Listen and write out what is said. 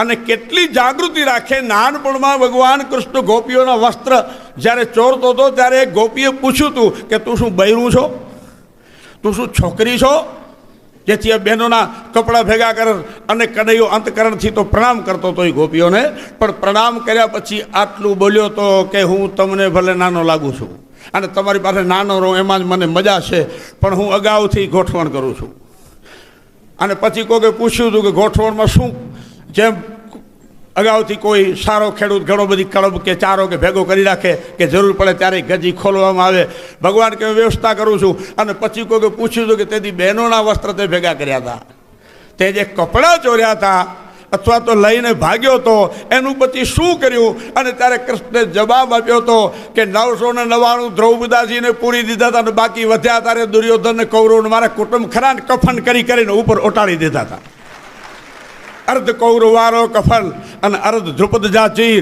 અને કેટલી જાગૃતિ રાખે. નાનપણમાં ભગવાન કૃષ્ણ ગોપીઓના વસ્ત્ર જ્યારે ચોરતો હતો ત્યારે એક ગોપીએ પૂછ્યું હતું કે તું શું બૈરું છો? તું શું છોકરી છો? જેથી આ બહેનોના કપડાં ભેગા કર અને કનૈયો અંતકરણથી તો પ્રણામ કરતો હતો એ ગોપીઓને. પણ પ્રણામ કર્યા પછી આટલું બોલ્યો તો કે હું તમને ભલે નાનો લાગુ છું અને તમારી પાસે નાનો રહું, એમાં જ મને મજા છે, પણ હું અગાઉથી ગોઠવણ કરું છું. અને પછી કોકે પૂછ્યું હતું કે ગોઠવણમાં શું જેમ અગાઉથી કોઈ સારો ખેડૂત ઘણો બધી કળબ કે ચારો કે ભેગો કરી રાખે કે જરૂર પડે ત્યારે ગજી ખોલવામાં આવે. ભગવાન કે વ્યવસ્થા કરું છું. અને પછી કોઈ પૂછ્યું હતું કે તેથી બહેનોના વસ્ત્ર તે ભેગા કર્યા હતા તે જે કપડાં ચોર્યા હતા અથવા તો લઈને ભાગ્યો હતો એનું પછી શું કર્યું? અને ત્યારે કૃષ્ણે જવાબ આપ્યો હતો કે, નવસો ને નવ્વાણું દ્રૌપદાજીને પૂરી દીધા હતા અને બાકી વધ્યા ત્યારે દુર્યોધન કૌરવ મારા કુટુંબ ખરા કફન કરી કરીને ઉપર ઓટાડી દીધા હતા અર્ધ કૌરવારો કફલ અને અર્ધ ધ્રુપદ જા ચીર